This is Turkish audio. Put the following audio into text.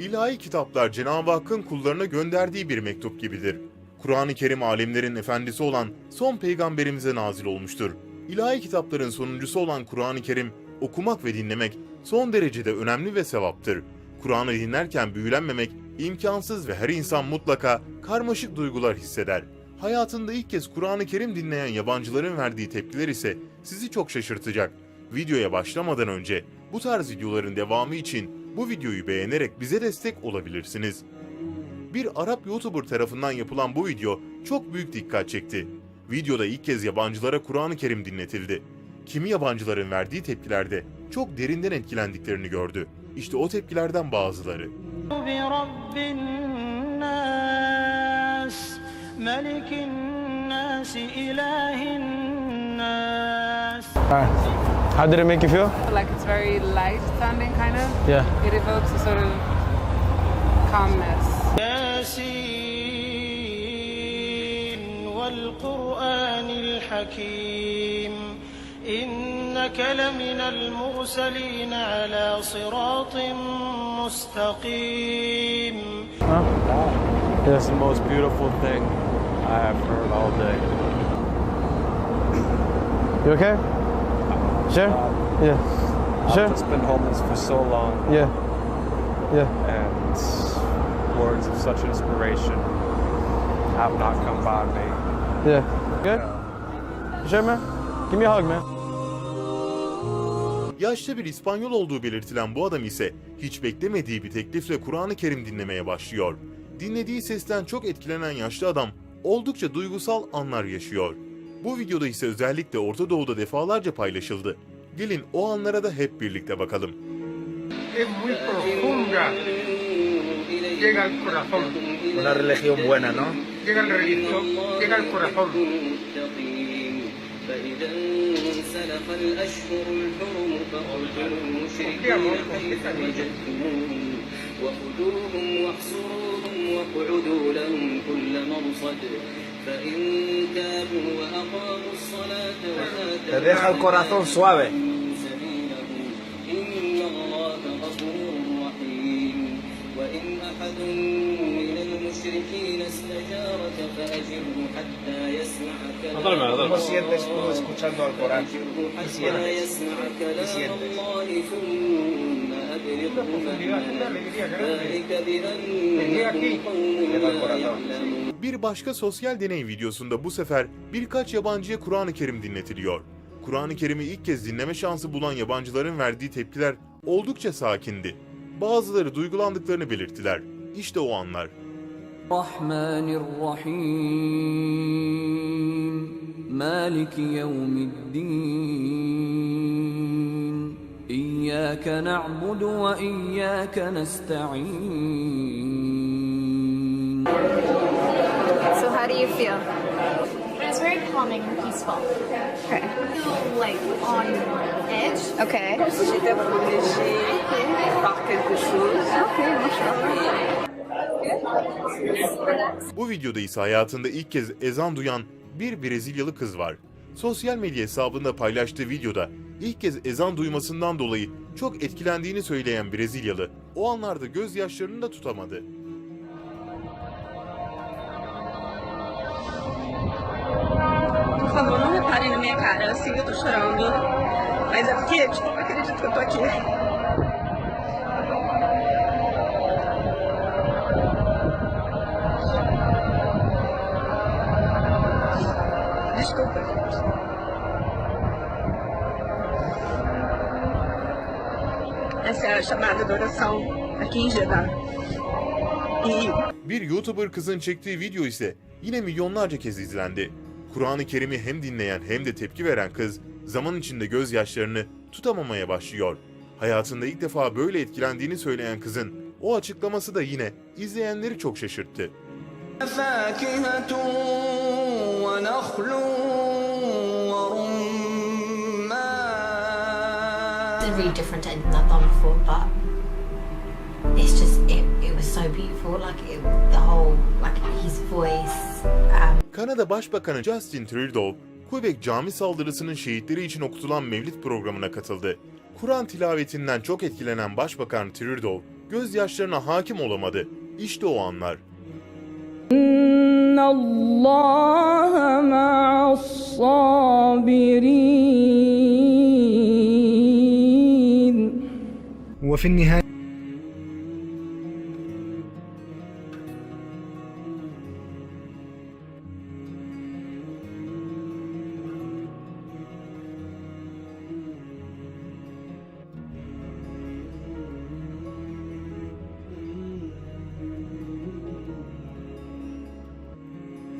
İlahi kitaplar Cenab-ı Hakk'ın kullarına gönderdiği bir mektup gibidir. Kur'an-ı Kerim alemlerin efendisi olan son peygamberimize nazil olmuştur. İlahi kitapların sonuncusu olan Kur'an-ı Kerim okumak ve dinlemek son derecede önemli ve sevaptır. Kur'an'ı dinlerken büyülenmemek imkansız ve her insan mutlaka karmaşık duygular hisseder. Hayatında ilk kez Kur'an-ı Kerim dinleyen yabancıların verdiği tepkiler ise sizi çok şaşırtacak. Videoya başlamadan önce bu tarz videoların devamı için bu videoyu beğenerek bize destek olabilirsiniz. Bir Arap YouTuber tarafından yapılan bu video çok büyük dikkat çekti. Videoda ilk kez yabancılara Kur'an-ı Kerim dinletildi. Kimi yabancıların verdiği tepkilerde çok derinden etkilendiklerini gördü. İşte o tepkilerden bazıları. Melikin. How did it make you feel? Like it's very light sounding, kind of. Yeah. It evokes a sort of calmness. ياسين والقرآن الحكيم إنك لمن المرسلين على صراط مستقيم Yes. It's the most beautiful thing I have heard all day. You okay? Sure? Yeah. Sure? I've just been homeless for so long, Yeah. Yeah. and words of such inspiration have not come by me. Yeah. Good? You sure, man? Give me a hug, man. Yaşlı bir İspanyol olduğu belirtilen bu adam ise hiç beklemediği bir teklifle Kur'an-ı Kerim dinlemeye başlıyor. Dinlediği sesten çok etkilenen yaşlı adam oldukça duygusal anlar yaşıyor. Bu videoda ise özellikle Orta Doğu'da defalarca paylaşıldı. Gelin o anlara da hep birlikte bakalım. es muy profunda. Llega al corazón. Una religión buena, ¿no? Llega al religio, llega al corazón. فإذا انسلخ الأشهر الحرم فاقتلوا المشركين حيث وجدتموهم وخذوهم واحصروهم واقعدوا لهم كل مرصد فإن تابوا وأقاموا الصلاة Te وآتوا deja el corazón suave. إن الله غفور رحيم وإن أحد من المشركين استجارك فأجره حتى يسمع كلام ¿Cómo sientes tú escuchando al Corán? ¿Qué حتى sientes? يسمع كلام sientes? الله ثم Bir başka sosyal deney videosunda bu sefer birkaç yabancıya Kur'an-ı Kerim dinletiliyor. Kur'an-ı Kerim'i ilk kez dinleme şansı bulan yabancıların verdiği tepkiler oldukça sakindi. Bazıları duygulandıklarını belirttiler. İşte o anlar. Rahmanirrahim Maliki yevmiddin İyyâke na'budu ve iyyâke nesta'in. So how do you feel? It's very calming and peaceful. Okay. I feel like on edge. Okay. Okay, maşallah. Bu videoda ise hayatında ilk kez ezan duyan bir Brezilyalı kız var. Sosyal medya hesabında paylaştığı videoda ilk kez ezan duymasından dolayı çok etkilendiğini söyleyen Brezilyalı o anlarda gözyaşlarını da tutamadı. Por favor, não reparem na minha cara. Que eu tô chorando. Mas é porque, tipo, não acredito que eu tô aqui. Essa chamada de oração aqui em Jeddah. E Bir YouTuber kızın çektiği video ise yine milyonlarca kez izlendi. Kur'an-ı Kerim'i hem dinleyen hem de tepki veren kız zaman içinde gözyaşlarını tutamamaya başlıyor. Hayatında ilk defa böyle etkilendiğini söyleyen kızın o açıklaması da yine izleyenleri çok şaşırttı. really different to anything I've done before, but it's just it, it was so beautiful. Like it, the whole like his voice. Um... Kanada Başbakanı Justin Trudeau, Quebec cami saldırısının şehitleri için okutulan mevlid programına katıldı. Kur'an tilavetinden çok etkilenen Başbakan Trudeau, gözyaşlarına hakim olamadı. İşte o anlar. İnna Allah ma'as sabirin. وفي النهاية